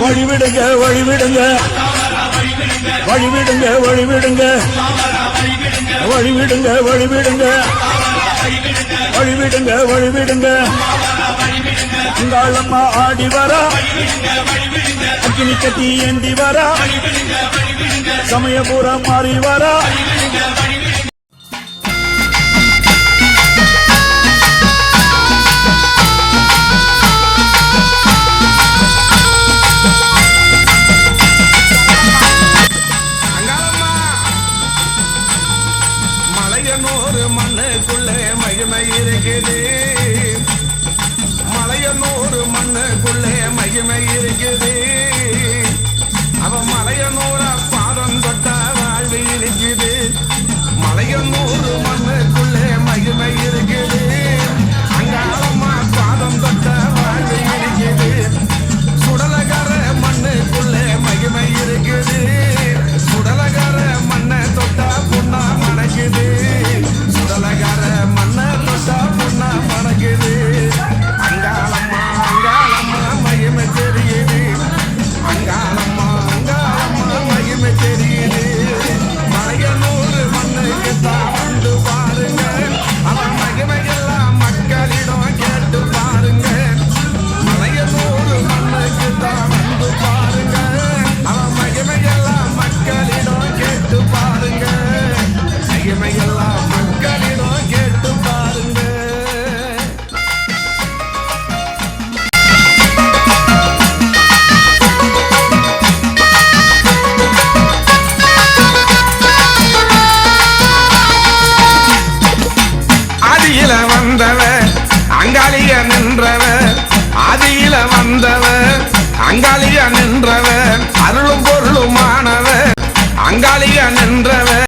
வழிவிடுங்க வழிவிடுங்க. வழிவிடுங்க வழிவிடுங்க. வழிவிடுங்க வழிவிடுங்க. வழிவிடுங்க வழிவிடுங்க. அங்காளம்மா ஆடி வரா. அக்கினி கட்டி ஏந்தி வரா. சமயபுரம் மாறி வரா. மலையனூர் மண்ணுக்குள்ளே மகிமை இருக்குது மலையனூர் மண்ணுக்குள்ளே மகிமை இருக்குது அவன் மலையனூர ஆதியில வந்தவ அங்காளிய நின்றவ ஆதியில வந்தவ அங்காளிய நின்றவ அருளும்